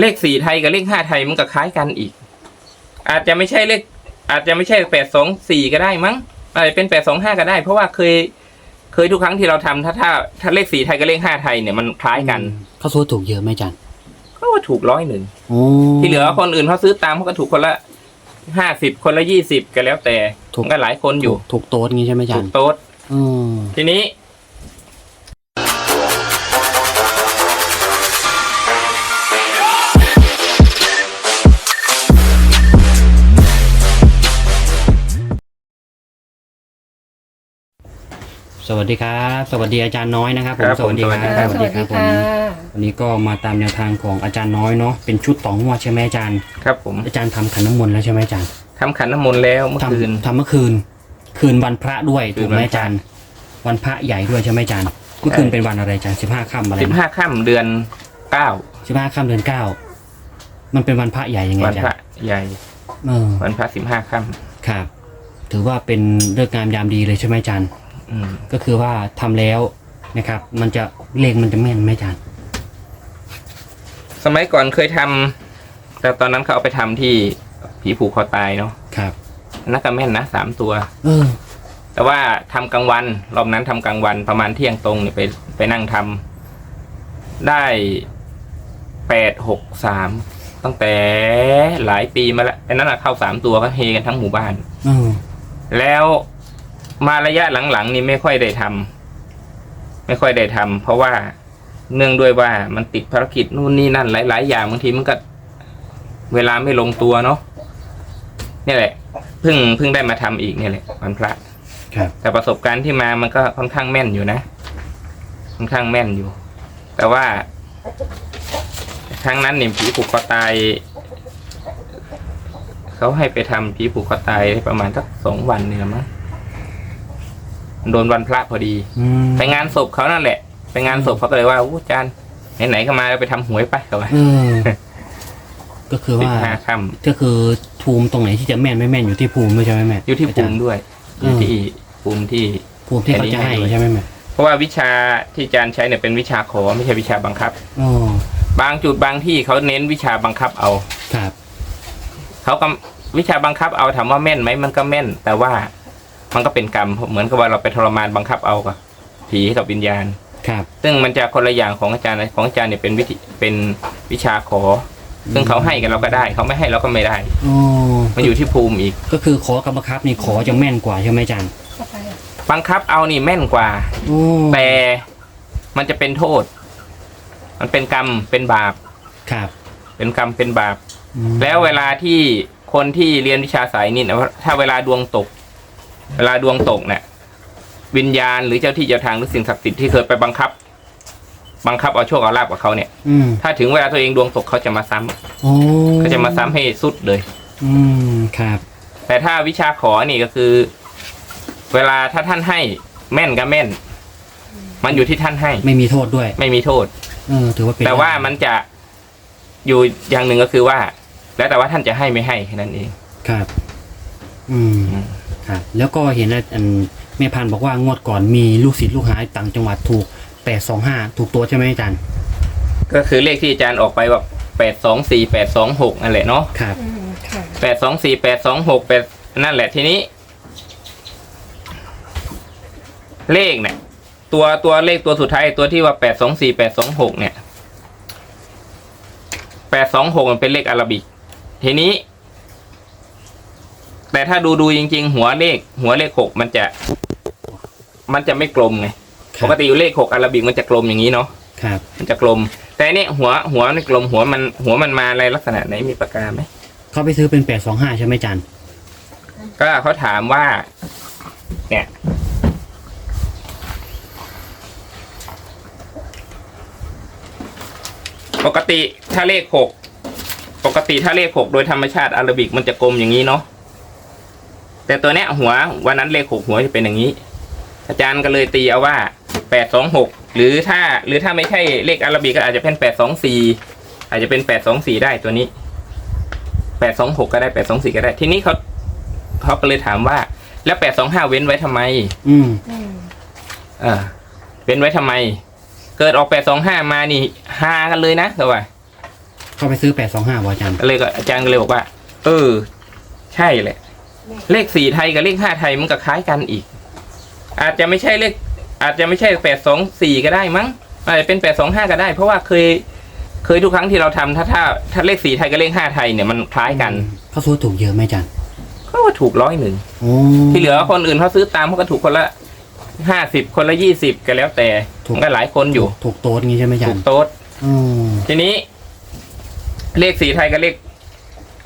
เลขสี่ไทยกับเลขห้าไทยมันก็คล้ายกันอีก อาจจะไม่ใช่เลข อาจจะไม่ใช่แปดสองสี่ก็ได้มั้งอาจจะเป็นแปดสองห้าก็ได้ เพราะว่าเคย เคยทุกครั้งที่เราทำถ้าถ้าถ้าเลขสี่ไทยกับเลขห้าไทยเนี่ยมันคล้ายกันเขาซื้อถูกเยอะไหมอาจารย์ก็ว่าถูกร้อยหนึ่งโอ้ที่เหลือคนอื่นเขาซื้อตามเขาก็ถูกคนละห้าสิบคนละยี่สิบก็แล้วแต่มันก็หลายคนอยู่ ถูกโต๊ดงี้ใช่ไหมอาจาถูรกย์โต๊ดอืมทีนี้ สวัสดีครับ สวัสดีอาจารย์น้อยนะครับผมครับสผมวัสดีคสวัรัสบดีครับสวัสดีครับผมวันนี้ก็มาตามแนวทางของอาจารย์น้อยเนาะเป็นชุดต่องวดใช่ไหมอาจารย์ ครับผมอาจารย์ทำขันน้ำมนต์แล้วใช่ไหมอาจารย์ทำขันน้ำมนต์แล้วเมื่อทคืนำทำเมื่อคืน คืนวันพระด้วยคืถูนกไหมวันพระอาจารย์ วันพระใหญ่ด้วยใช่ไหมอาจารย์เมื่อคืนเป็นวันอะไรอาจารย์สิบห้าค่ำอะไรสิบห้าค่ำเดือนเก้าสิบห้าค่ำเดือนเก้ามันเป็นวันพระใหญ่ยังไงวันอาจารพระย์ใหญ่ เออวันพระสิบห้าค่ครับ ถือว่าเป็นเลิกษ์งามยามดีเลยใช่ไหมอาจารย์ำ อืมก็คือว่าทำแล้วนะครับ มันจะเลขมันจะแม่นไหมอาจารย์สมัยก่อนเคยทำแต่ตอนนั้นเขาเอาไปทำที่ผีผูกคอตายเนาะครับนักก็แม่นนะสามตัว เออ แต่ว่าทำกลางวันรอบนั้นทำกลางวันประมาณเที่ยงตรงเนี่ยไปไปนั่งทำได้แปดหกสามตั้งแต่หลายปีมาแล้วไอ้นั้นนะเข้าสามตัวก็เฮกันทั้งหมู่บ้าน เออ แล้ว มาระยะหลังๆ นี่ไม่ค่อยได้ทำไม่ค่อยได้ทำเพราะว่าเนื่องด้วยว่ามันติดภารกิจนู่นนี่นั่นหลาย ๆ อย่างบางทีมันก็เวลาไม่ลงตัวเนาะนี่แหละเพิ่งเพิ่งได้มาทำอีกเนี่ยแหละวันพระครับแต่ประสบการณ์ที่มามันก็ค่อนข้างแม่นอยู่นะค่อนข้างแม่นอยู่ แต่ว่าครั้งนั้นเนี่ยผีผูกคอตายเขาให้ไปทำผีผูกคอตายประมาณสักสองวันเนี่ยมั้ง โดนวันพระพอดี อืมไปงานศพเขานั่นแหละ ไปงานศพเขาก็เลยว่าอู้จานไหนๆก็มาแล้วไปทำหวยไปเขาว่าเออก็คือสิบว่าห้าค่ก็คือภูมิตรงไหนที่จะแม่นไม่แม่นอยู่ที่ภูมิด้วยใช่ไหมแม่ำอยู่ที่าภูจารมิย์ด้วยอือยู่ม ที่ภูมิที่ ภูมิที่เขาจะให้อันนี้ให้ด้วยใช่ไหมแม่เพราะว่าวิชาที่อาจารย์ใช้เนี่ยเป็นวิชาขอไม่ใช่วิชาบังคับ อ๋อบางจุดบางที่เขาเน้นวิชาบังคับเอา ครับ เขาก็วิชาบังคับเอาถามว่าแม่นไหมมันก็แม่น แต่ว่า มันก็เป็นกรรมเหมือนกับว่าเราไปทรมานบังคับเอากับผีกับวิญญาณ ครับ ซึ่งมันจะคนละอย่างของอาจารย์นะของอาจารย์เนี่ยเป็นวิธีเป็นวิชาขอ ซึ่งเขาให้กันเราก็ได้ เขาไม่ให้เราก็ไม่ได้ อ๋อมันอยู่ที่ภูมิอีก ก็คือขอกรรมครับนี่ขอจะแม่นกว่าใช่ไหมอาจารย์บังคับเอานี่แม่นกว่า โอ้แต่มันจะเป็นโทษ มันเป็นกรรมเป็นบาป ครับเป็นกรรมเป็นบาป อืมแล้วเวลาที่คนที่เรียนวิชาสายนี่นะว่าถ้าเวลาดวงตก เวลาดวงตกเนี่ยวิญญาณหรือเจ้าที่เจ้าทางหรือสิ่งศักดิ์สิทธิ์ที่เคยไปบังคับ บังคับเอาโชคเอาลาบกับเขาเนี่ย อืมถ้าถึงเวลาตัวเองดวงตกเขาจะมาซ้ำโอ้เขาจะมาซ้ำให้สุดเลย อืมครับแต่ถ้าวิชาขอนี่ก็คือ เวลาถ้าท่านให้แม่นก็แม่น มันอยู่ที่ท่านให้ไม่มีโทษด้วย ไม่มีโทษ เออ ถือว่าเป็นแต่ว่ามันจะอยู่อย่างหนึ่งก็คือว่า แล้วแต่ว่าท่านจะให้ไม่ให้แค่นั้นเอง ครับ อืม อืม ครับแล้วก็เห็นว่าอันแม่พันธุ์บอกว่างวดก่อนมีลูกศิษย์ลูกหาต่างจังหวัดถูกแปดสองห้าถูกตัวใช่ไหมอาจารย์ก็คือเลขที่อาจารย์ออกไปว่าแปดสองสี่แปดสองหกนั่นแหละเนาะครับอืมค่ะ แปดสองสี่แปดสองหกแปดนั่นแหละทีนี้ เลขเนี่ย ตัวตัวเลขตัวสุดท้ายตัวที่ว่าแปดสองสี่แปดสองหกเนี่ยแปดสองหกมันเป็นเลขอาราบิก ทีนี้ แต่ถ้าดูดูจริง ๆ หัวเลข หัวเลขหกมันจะ มันจะไม่กลมไงครับ ปกติเลขหกอาราบิกมันจะกลมอย่างนี้เนาะครับ มันจะกลม แต่อันเนี่ยหัวหัวไม่กลมหัวมันหัวมันมาอะไรลักษณะไหนมีปากกาไหมเขาไปซื้อเป็นแปดสองห้าใช่ไหมอาจารย์ก็เขาถามว่า เนี่ย ปกติถ้าเลขหกปกติถ้าเลขหกโดยธรรมชาติอาราบิกมันจะกลมอย่างนี้เนาะ แต่ตัวเนี้ยหัววันนั้นเลขหกหัวจะเป็นอย่างนี้ อาจารย์ก็เลยตีเอาว่าแปดสองหกหรือถ้าหรือถ้าไม่ใช่เลขอาราบิกก็อาจจะเป็นแปดสองสี่อาจจะเป็นแปดสองสี่ได้ตัวนี้แปดสองหกก็ได้แปดสองสี่ก็ได้ ทีนี้เขาเขาก็เลยถามว่า แล้วแปดสองห้าเว้นไว้ทำไมอืมอืมเออเว้นไว้ทำไม เกิดออกแปดสองห้ามานี่ฮากันเลยนะเขาว่าเขาไปซื้อแปดสองห้าอาจารย์เลยก็อาจารย์ก็เลยบอกว่า เออ ใช่แหละ เลขสี่ไทยกับเลขห้าไทยมันก็คล้ายกันอีก อาจจะไม่ใช่เลข อาจจะไม่ใช่แปดสองสี่ก็ได้มั้งอาจจะเป็นแปดสองห้าก็ได้ เพราะว่าเคย เคยทุกครั้งที่เราทำถ้าถ้าถ้าเลขสี่ไทยกับเลขห้าไทยเนี่ยมันคล้ายกันเขาซื้อถูกเยอะไหมอาจารย์ก็ว่าถูกร้อยหนึ่งโอ้ที่เหลือคนอื่นเขาซื้อตามเขาก็ถูกคนละห้าสิบคนละยี่สิบก็แล้วแต่มันก็หลายคนอยู่ ถูกโต๊ดงี้ใช่ไหมอาจาถูรกย์โต๊ดอืมทีนี้ เลขสีไทยกับเลข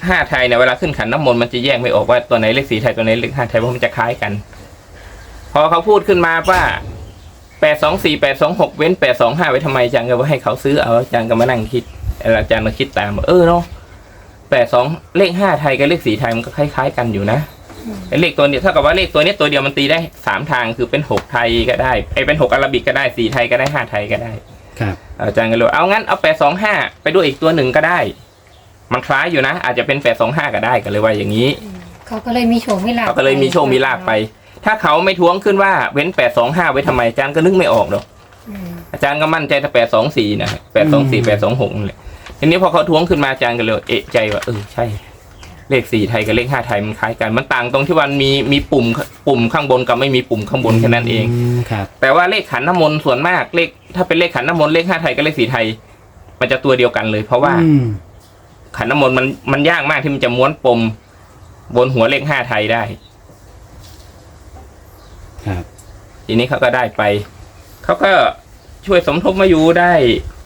ห้าไทยเนี่ยเวลาขึ้นขันน้ำมนต์มันจะแยกไม่ออกว่าตัวไหนเลขสีไทยตัวไหนเลขห้าไทยเพราะมันจะคล้ายกัน พอเขาพูดขึ้นมาว่าแปดสองสี่แปดสองหกเว้นแปดสองห้าไว้ทำไมอาจารย์ก็ว่าให้เขาซื้อเอาอาจารย์ก็มานั่งคิดอาจารย์มาคิดตามว่าเออเนาะแปดสองเลขห้าไทยกับเลขสีไทยมันก็คล้ายๆ กันอยู่นะไอ้เลขตัวเนี้ยเท่ากับว่าเลขตัวเนี้ยตัวเดียวมันตีได้สามทางคือเป็นหกไทยก็ได้ไอ้เป็นหกอาราบิกก็ได้สีไทยก็ได้ห้าไทยก็ได้ ครับอาจารย์ก็เลยว่าเอางั้นเอาแปดสองห้าไปด้วยอีกตัวหนึ่งก็ได้ มันคล้ายอยู่นะ อาจจะเป็นแปดสองห้าก็ได้ก็เลยว่าอย่างนี้เขาก็เลยมีโชว์มีลาภเขาก็เลยมีโชคมีลาบไป ถ้าเขาไม่ท้วงขึ้นว่าเว้นแปดสองห้าไว้ทำไมอาจารย์ก็นึกไม่ออกหรอกอืมอาจารย์ก็มั่นใจถ้าแปดสองสี่นะแปดสองสี่แปดสองหกเลยทีนี้พอเขาท้วงขึ้นมาอาจารย์ก็เลยเอะใจว่าเออใช่ เลขสี่ไทยกับเลขห้าไทยมันคล้ายกันมันต่างตรงที่วันมีมีปุ่มปุ่มข้างบนกับไม่มีปุ่มข้างบนแค่นั้นเองมครับแต่ว่าเลขขันน้ำมนต์ส่วนมากเลข ถ้าเป็นเลขขันน้ำมนต์เลขห้าไทยกับเลขสีไทย มันจะตัวเดียวกันเลย เพราะว่าอืม ขันน้ำมนต์มันมันยากมากที่มันจะม้วนปม บนหัวเลขห้าไทยได้ ครับ ทีนี้เขาก็ได้ไป เขาก็ช่วยสมทบมาอยู่ได้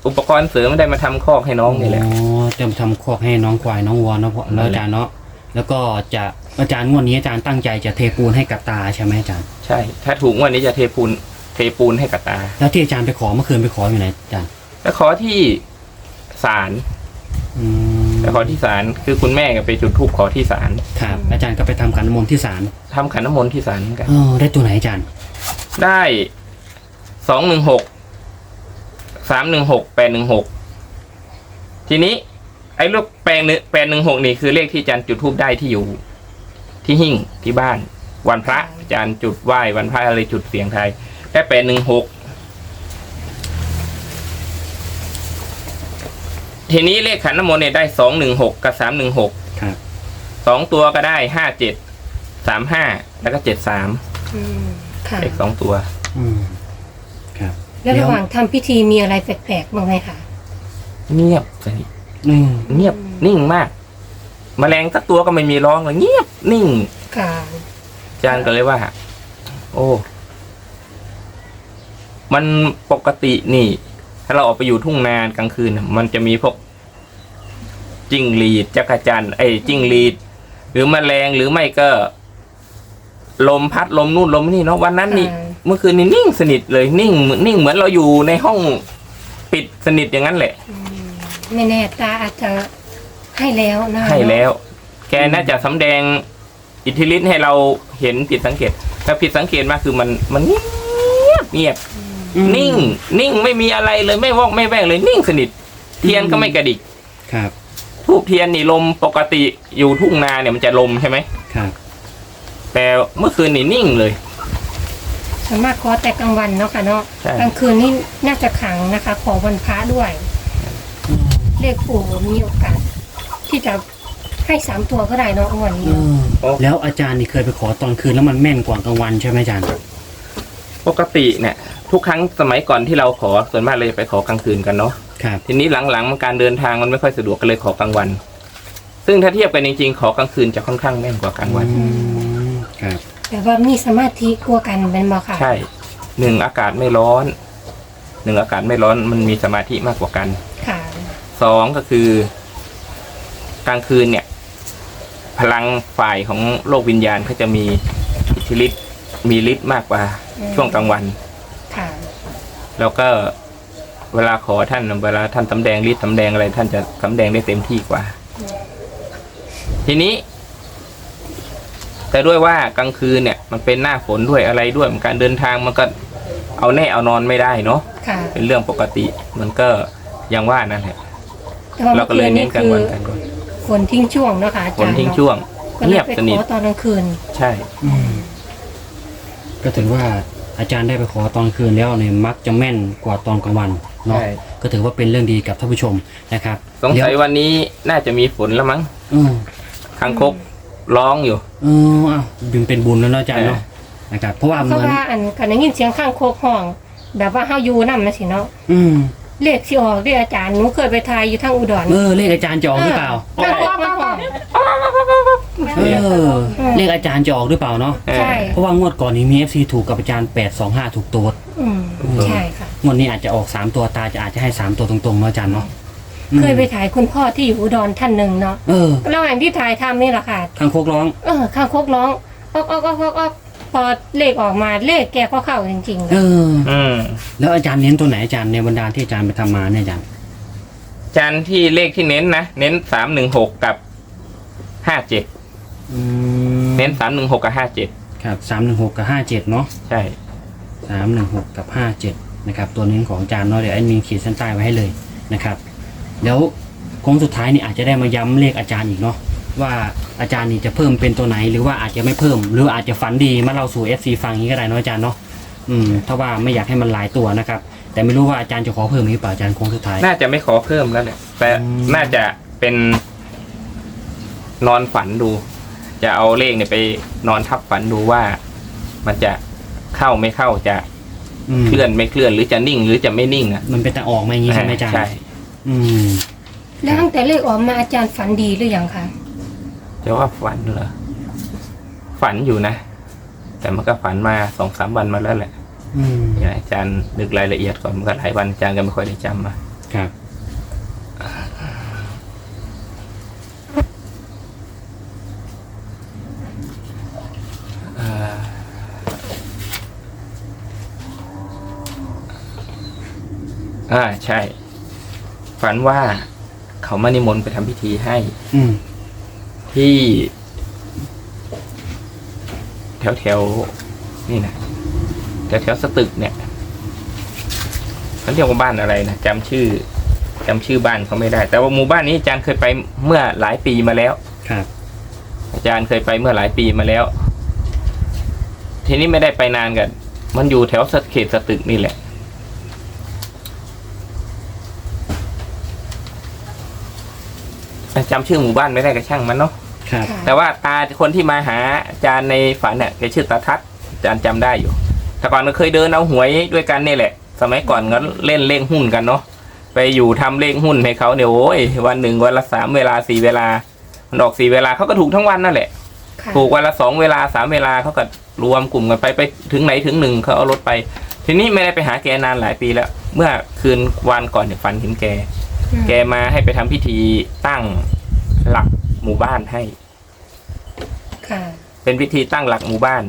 อุปกรณ์เสริมได้มาทำคอกให้น้องนี่แหละ อ๋อเตรียมทำคอกให้น้องควายน้องวัวเนาะพ่อนั่แล้วนแหละอาจารย์เนาะแล้วก็จะอาจารย์งวดนี้อาจารย์ตั้งใจจะเทปูนให้กับตาใช่ไหมอาจารย์ ใช่ ถ้าถูกงวันนี้จะเทปูนเทปูนให้กับตา แล้วที่อาจารย์ไปขอเมื่อคืนไปขออยู่ไหนอาจารย์แล้วขอที่ศาลอืม แล้วขอที่ศาลคือคุณแม่ก็ไปจุดธูปขอที่ศาลครับ อาจารย์ก็ไปทำขันน้ำมนต์ที่ศาลทำขันน้ำมนต์ที่ศาลเหมือนกันเออได้ตัวไหนอาจารย์ได้สองหนึ่งหกสามหนึ่งหกแปดหนึ่งหกทีนี้ ไอ้ลูกแปลงหนึ่งแปดหนึ่งหกนี่คือเลขที่อาจารย์จุดทูบได้ที่อยู่ ที่หิ้งที่บ้าน วันพระอาจารย์จุดไหว้วันพระอะไรจุดเสียงไทายได้แปดหนึ่งหก ทีนี้เลขขันน้ำมนต์เนี่ยได้สองหนึ่งหกกับสามหนึ่งหกครับสองตัวก็ได้ห้าเจ็ดสามห้าแล้วก็เจ็ดสามอืมค่ะ เลขสองตัว อืมครับแล้วระหว่างทำพิธีมีอะไรแปลกๆบ้างไหมคะเงียบสนิทอืมเงียบนิ่งมาก แมลงสักตัวก็ไม่มีร้องเลยเงียบนิ่งค่ะอาจารย์ก็เลยว่า โอ้ มันปกตินี่ถ้าเราออกไปอยู่ทุ่งนากลางคืนน่ะมันจะมีพวกจิ้งหรีดจักรจันทร์ไอ้จิ้งหรีด หรือแมลงหรือไม่ก็ ลมพัดลมนู่นลมนี่เนาะวันนั้นนี่ค่ะเมื่อคืนนี้นิ่งสนิทเลยนิ่งนิ่งเหมือนเราอยู่ในห้องปิดสนิทอย่างนั้นแหละอืมไม่แน่ตาอาจจะให้แล้วนะคะให้แล้ว แกน่าจะสำแดงอิทธิฤทธิ์ให้เราเห็นผิดสังเกต ถ้าผิดสังเกตมากคือมันมันเงียบเงียบอืม นิ่ง นิ่งไม่มีอะไรเลยไม่วอกไม่แวกเลย นิ่งสนิท เทียนก็ไม่กระดิกครับทูบเทียนนี่ลมปกติอยู่ทุ่งนาเนี่ยมันจะลมใช่ไหมครับ แต่เมื่อคืนนี่นิ่งเลยส่วนมากขอแต่กลางวันเนาะค่ะเนาะใช่กลางคืนนี่น่าจะขังนะคะ ขอวันพระด้วยอืมเลขปู่มีโอกาสที่จะให้สามตัวก็ได้เนาะวันนี้เออแล้วอาจารย์นี่เคยไปขอตอนคืนแล้วมันแม่นกว่ากลางวันใช่ไหมอาจารย์ ปกติเนี่ยทุกครั้งสมัยก่อนที่เราขอส่วนมากเราจะไปขอกลางคืนกันเนาะครับ ทีนี้หลังๆมันการเดินทางมันไม่ค่อยสะดวกก็เลยขอกลางวัน ซึ่งถ้าเทียบกันจริงๆ ขอกลางคืนจะค่อนข้างแม่นกว่ากลางวันอืมครับ แต่ว่ามีสมาธิกลัวกันเป็นบ่ค่ะ ใช่หนึ่งอากาศไม่ร้อนหนึ่งอากาศไม่ร้อนมันมีสมาธิมากกว่ากันค่ะ สองก็คือ กลางคืนเนี่ย พลังฝ่ายของโลกวิญญาณเขาจะมีอิทธิฤทธิ์ มีฤทธิ์มากกว่าอืม ช่วงกลางวัน ค่ะ แล้วก็เวลาขอท่านเวลาท่านสำแดงฤทธิ์สำแดงอะไร ท่านจะสำแดงได้เต็มที่กว่า ทีนี้ แต่ด้วยว่ากลางคืนเนี่ย มันเป็นหน้าฝนด้วยอะไรด้วยมันการเดินทางมันก็เอาแน่เอานอนไม่ได้เนาะค่ะเป็นเรื่องปกติ มันก็ยังว่านั่นแหละแต่ว่าเราเมื่อก็คืเลยนเน้นี่นกลางคือวันกันก่อนฝนทิ้งช่วงเนาะค่ะอาฝจานรย์ทิ้งเนาะช่วงก็เลเงียยบไปสนิทขอตอนกลางคืน ใช่ อืม ก็ถือว่าอาจารย์ได้ไปขอตอนคืนแล้วเนี่ยมักจะแม่นกว่าตอนกลางวันเนาะใช่ ก็ถือว่าเป็นเรื่องดีกับท่านผู้ชมนะครับสงสัยวันนี้น่าจะมีฝนแล้วมั้งเออคังคกร้องอยู่ เอออ้าวดึงเป็นบุญแล้วเนาะอาจารย์เนาะนะครับเพราะว่าเหเพราะมือนว่าอันกันได้ยินเสียงข้างโคกห้อง แบบว่าเฮาอยู่นำนะสิเนาะอืมเลขที่ออกเลขอาจารย์หนูเคยไปทายอยู่ทางอุดรเออเลขอาจารย์จะออกหรือเปล่าข้างโคกมันห้อง เออเลขอาจารย์จะออกหรือเปล่าเนาะเออใช่เพราะว่างวดก่อนนี้มี FC ถูกกับอาจารย์ 825 ถูกตัวอืมใช่ค่ะ งวดนี้อาจจะออก 3 ตัวตาจะอาจจะให้ 3 ตัวตรงๆเนาะอาจารย์เนาะอืมเคยไปถ่ายคุณพ่อที่อยู่อุดรท่านหนึ่งเนาะเออระหว่างที่ถ่ายทำนี่แหละค่ะคางคกร้องเออข้างโคกร้องออกออกออกออกออกพอเลขออกมาเลขแกก็เข้าจริงๆเอออืมแล้วอาจารย์เน้นตัวไหนอาจารย์ในบรรดาที่อาจารย์ไปทำมาเนี่ยอาจารย์จานที่เลขที่เน้นนะเน้นสามหนึ่งหกกับห้าเจ็ด อืมเน้นสามหนึ่งหกกับห้าเจ็ดครับ316กับ57เนาะใช่316กับ57นะครับ ตัวนี้ของอาจารย์เนาะเดี๋ยวแอดมินขีดเส้นใต้ไว้ให้เลยนะครับ แล้วโค้งสุดท้ายนี่อาจจะได้มาย้ำเลขอาจารย์อีกเนาะว่าอาจารย์นี่จะเพิ่มเป็นตัวไหน หรือว่าอาจจะไม่เพิ่ม หรืออาจจะฝันดีมาเราสู่ FC ฟังอย่างนี้ก็ได้เนาะอาจารย์เนาะอืมถ้าว่าไม่อยากให้มันหลายตัวนะครับ แต่ไม่รู้ว่าอาจารย์จะขอเพิ่มหรือเปล่าอาจารย์โค้งสุดท้าย น่าจะไม่ขอเพิ่มแล้วแหละแต่อืม น่าจะเป็นนอนฝันดู จะเอาเลขเนี่ยไปนอนทับฝันดูว่า มันจะเข้าไม่เข้าจะอืมเคลื่อนไม่เคลื่อนหรือจะนิ่ง หรือจะไม่นิ่งอะมันเป็นแต่ออกมาอย่างนี้ใช่ไหมอาจารย์ใช่อืมแล้วตั้งแต่เลขออกมาอาจารย์ฝันดีหรือยังคะจะว่าฝันเหรอฝันอยู่นะ แต่มันก็ฝันมาสองสามวันมาแล้วแหละอืมเดี๋ยวอาจารย์นึกรายละเอียดก่อนมันก็หลายวันอาจารย์ก็ไม่ค่อยได้จำมา ครับ อ่าใช่ ฝันว่าเขามานิมนต์ไปทำพิธีให้ อืม ที่แถวแถวๆนี่นะแถวแถวๆสตึกเนี่ยเขาเรียกว่าบ้านอะไรนะจำชื่อจำชื่อบ้านเขาไม่ได้ แต่ว่าหมู่บ้านนี้อาจารย์เคยไปเมื่อหลายปีมาแล้ว ครับ อาจารย์เคยไปเมื่อหลายปีมาแล้ว ทีนี้ไม่ได้ไปนานกัน มันอยู่แถวสเขตสตึกนี่แหละ จำชื่อหมู่บ้านไม่ได้ก็ช่างมันเนาะครับ ค่ะแต่ว่าตาคนที่มาหาอาจารย์ในฝันเนี่ยแกชื่อตาทัศน์อาจารย์จำได้อยู่ แต่ก่อนก็เคยเดินเอาหวยด้วยกันนี่แหละ สมัยก่อนก็เล่นเลขหุ้นกันเนาะไปอยู่ทำเลขหุ้นให้เขาเนี่ยโอ้ยวันหนึ่งวันละสามเวลาสี่เวลามันออกสี่เวลาเขาก็ถูกทั้งวันนั่นแหละ ค่ะถูกวันละสองเวลาสามเวลาเขาก็รวมกลุ่มกันไปไปถึงไหนถึงหนึ่งเขาเอารถไป ทีนี้ไม่ได้ไปหาแกนานหลายปีแล้ว เมื่อคืนวันก่อนเนี่ยฝันเห็นแกอืม แกมาให้ไปทำพิธีตั้งหลักหมู่บ้านให้ ค่ะ เป็นพิธีตั้งหลักหมู่บ้าน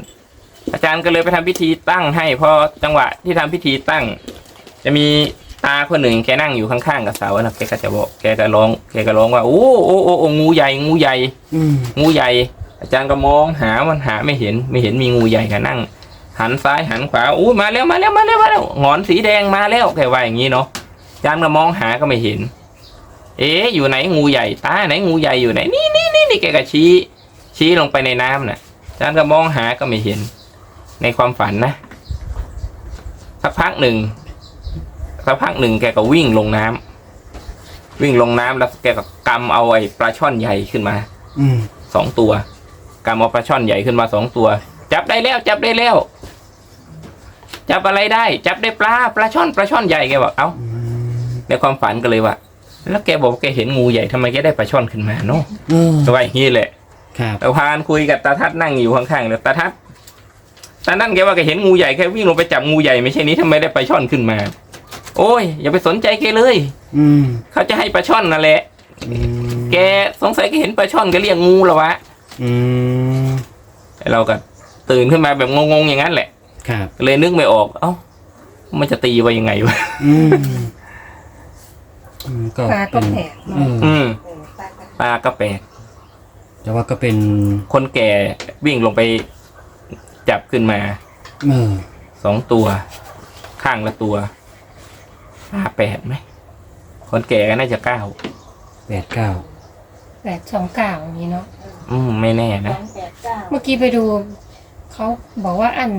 อาจารย์ก็เลยไปทำพิธีตั้งให้พอจังหวะที่ทำพิธีตั้ง จะมีตาคนหนึ่งแกนั่งอยู่ข้างๆกับเสานะแกก็จะบอกแกก็ร้องแกก็ร้องว่าโอ้โอ้โอ้โอ้งูใหญ่งูใหญ่ อืม งูใหญ่ อาจารย์ก็มองหามันหาไม่เห็นไม่เห็นมีงูใหญ่ก็นั่ง หันซ้ายหันขวาอู้มาแล้วมาแล้วมาแล้วมาแล้วหงอนสีแดงมาแล้วแกว่าอย่างนี้เนาะ อาจารย์ก็มองหาก็ไม่เห็น เอ๊ะอยู่ไหนงูใหญ่ตาไหนงูใหญ่อยู่ไหนนี่นี่นี่นี่แกก็ชี้ ชี้ลงไปในน้ำน่ะอาจารย์ก็มองหาก็ไม่เห็น ในความฝันนะสักพักหนึ่งสักพักหนึ่งแกก็วิ่งลงน้ำวิ่งลงน้ำแล้วแกก็กำเอาไอ้ปลาช่อนใหญ่ขึ้นมา อืมสองตัวกำเอาปลาช่อนใหญ่ขึ้นมาสองตัว จับได้แล้ว จับได้แล้ว จับอะไรได้ จับได้ปลาปลาช่อนปลาช่อนใหญ่แกบอกเอ้าอืม ในความฝันก็เลยว่า แล้วแกบอกว่าแกเห็นงูใหญ่ทำไมแกได้ปลาช่อนขึ้นมาเนาะเออก็ว่าอย่างนี้แหละครับแต่พานคุยกับตาทัดนั่งอยู่ข้างๆเลยตาทัดตานั่นแกว่าแกเห็นงูใหญ่แค่วิ่งลงไปจับงูใหญ่ไม่ใช่นี้ทำไมได้ปลาช่อนขึ้นมา โอ้ย อย่าไปสนใจแกเลย อืมเขาจะให้ปลาช่อนนั่นแหละ อืมแกสงสัยแกเห็นปลาช่อนแกเรียกงูแล้ววะอืมเราก็ตื่นขึ้นมาแบบงงๆอย่างนั้นแหละ ครับเลยนึกไม่ออก เอ้ามันจะตีไว้ยังไงวะ อืม อืมก็ปลาก็เป็นแปลกเอเนาะออืมปลาก็แปลกแต่ว่าก็เป็นคนแก่วิ่งลงไปจับขึ้นมาเออสองตัว ข้างละตัวปลาแปดไหม คนแก่ก็น่าจะเก้าแปดเก้าแปดสองเก้าอย่างนี้เนาะอืมไม่แน่นะ เมื่อกี้ไปดู เขาบอกว่าอัน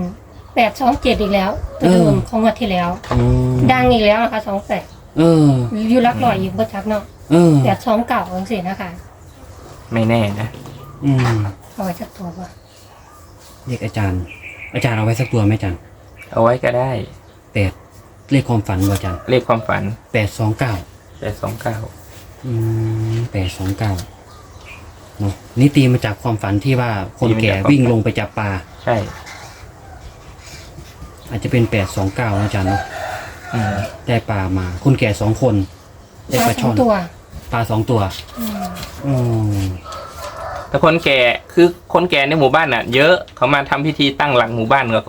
แปดสองเจ็ดอีกแล้วตัวเดิมของงวันที่แล้ว อืมดังอีกแล้วนะคะสองแปด เออ อยู่รักลอยอยู่ก็ชักเนาะเออแปดสองเก่าจังสินะคะไม่แน่นะอืมเอาไว้สักตัวป่ะเลขอาจารย์ อาจารย์เอาไว้สักตัวไหมอาจารย์เอาไว้ก็ได้แปดเลขความฝันบ่อาจารย์เลขความฝันแปดสองเก้าแปดสองเก้าอืมแปดสองเก้าเนาะนี่ตีมาจากความฝันที่ว่าคนแก่วิ่งลงไปจับปลาใช่ อาจจะเป็นแปดสองเก้าอาจารย์เนาะ อืมได้ปลามาคนแก่สองคนได้ปลาสช่อองนตัวปลาสองตัวอืมอืมแต่คนแก่คือคนแก่ในหมู่บ้านน่ะ เยอะเขามาทำพิธีตั้งหลักหมู่บ้านก็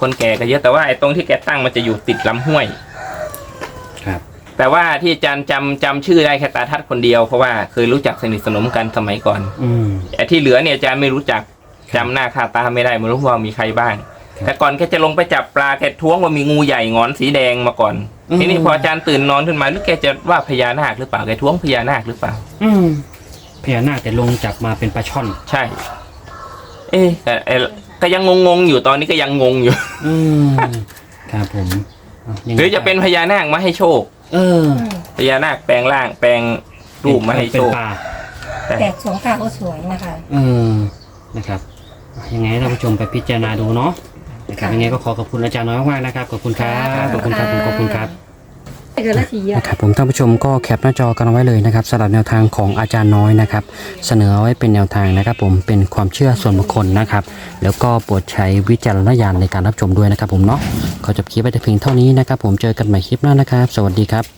คนแก่ก็เยอะแต่ว่าไอ้ตรงที่แกตั้งมันจะอยู่ติดลำห้วย ครับแต่ว่าที่อาจารย์จำจำชื่อได้แค่ตาทัดคนเดียวเพราะว่าเคยรู้จักสนิทสนมกันสมัยก่อนอืม ไอ้ที่เหลือเนี่ยอาจารย์ไม่รู้จักจำหน้าค่าตาไม่ได้ไม่รู้ว่ามีใครบ้างครับ แต่ก่อนแกจะลงไปจับปลาแกท้วงว่ามีงูใหญ่งอนสีแดงมาก่อนอืมทีนี้พออาจารย์ตื่นนอนขึ้นมาหรือแกจะว่าพญานาคหรือเปล่าแกท้วงพญานาคหรือเปล่า อืมพญานาคแต่ลงจับมาเป็นปลาช่อน ใช่ เอ๊ะแต่เอ่อก็ยังงงๆอยู่ตอนนี้ก็ยังงงอยู่ อืมครับผมอ่ยังไงหรือจะเป็นพญานาคมาให้โชค เอออืมพญานาคแปลงร่างแปลงรูปมาให้เป็โชนค ปลาแปดสองเก้าก็สวยนะคะ เออนะครับอะยังไงให้ท่านผู้ชมไปพิจารณาดูเนาะ นะครับยังไงก็ขอขอบคุณอาจารย์น้อยมากๆนะครับ ขอบคุณครับขอบคุณครับผมขอบคุณครับ เกิดละสีอะนะครับผมท่านผู้ชมก็แคปหน้าจอกันเอาไว้เลยนะครับสำหรับแนวทางของอาจารย์น้อยนะครับ เสนอเอาไว้เป็นแนวทางนะครับ ผมเป็นความเชื่อส่วนบุคคลนะครับ แล้วก็โปรดใช้วิจารณญาณในการรับชมด้วยนะครับ ผมเนาะขอจบคลิปไว้แต่เพียงเท่านี้นะครับ ผมเจอกันใหม่คลิปหน้านะครับ สวัสดีครับ